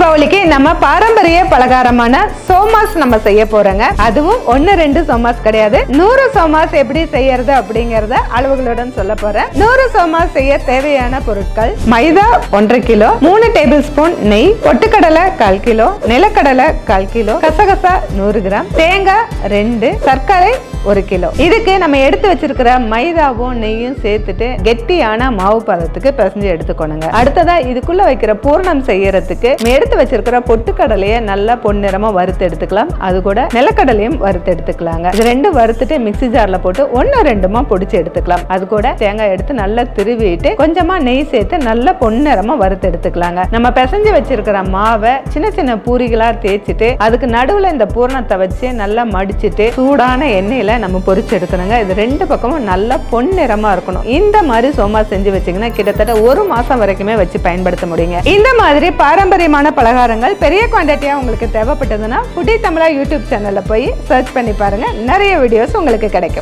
தீபாவளிக்கு நம்ம பாரம்பரிய பலகாரமான சோமாஸ் நம்ம செய்ய போறோங்க. அதுவும் ஒன்னு ரெண்டு சோமாஸ் கிடையாது. நூறு சோமாஸ் எப்படி செய்யறது அப்படிங்கறத அளவுகளுடன் சொல்ல போறேன். நூறு சோமாஸ் செய்ய தேவையான பொருட்கள் மைதா ஒன்றரை கிலோ மூணு டேபிள் ஸ்பூன் நெய் பொட்டுக்கடலை கால் கிலோ நிலக்கடலை கால் கிலோ கசகசா நூறு கிராம் தேங்காய் ரெண்டு சர்க்கரை ஒரு கிலோ. இதுக்கு நம்ம எடுத்து வச்சிருக்கிற மைதாவும் நெய்யும் சேர்த்துட்டு கெட்டியான மாவு பதத்துக்கு பிசைஞ்சு எடுத்துக்கணுங்க. அடுத்ததா இதுக்குள்ள வைக்கிற பூர்ணம் செய்யறதுக்கு நம்ம எடுத்து வச்சிருக்கிற பொட்டுக்கடலையை நல்லா பொன்னிறமா வறுத்து எடுத்துக்கலாம். அது கூட நிலக்கடலையும் வறுத்து எடுத்துக்கலாங்க. இது ரெண்டும் வறுத்துட்டு மிக்ஸி ஜார்ல போட்டு ஒன்னு ரெண்டுமா பொடிச்சு எடுத்துக்கலாம். அது கூட தேங்காய் எடுத்து நல்லா திருவிட்டு கொஞ்சமா நெய் சேர்த்து நல்லா பொன்னிறமா வறுத்து எடுத்துக்கலாங்க. நம்ம பிசைஞ்சு வச்சிருக்கிற மாவை சின்ன சின்ன பூரிகளா தேய்ச்சிட்டு அதுக்கு நடுவுல இந்த பூரணத்தை வச்சு நல்லா மடிச்சிட்டு சூடான எண்ணெயில நம்ம பொரிச்சு எடுக்கணுங்க. இது ரெண்டு பக்கமும் நல்லா பொன்னிறமா இருக்கணும். இந்த மாதிரி சோமா செஞ்சு வச்சிங்கன்னா கிட்டத்தட்ட ஒரு மாசம் வரைக்குமே வச்சு பயன்படுத்த முடியுங்க. இந்த மாதிரி பாரம்பரியமான பலகாரங்கள் பெரிய குவான்டிட்டியாக உங்களுக்கு தேவைப்பட்டதுன்னா ஃபுட்டி தமிழா யூடியூப் சேனலில் போய் சர்ச் பண்ணி பாருங்கள் நிறைய வீடியோஸ் உங்களுக்கு கிடைக்கும்.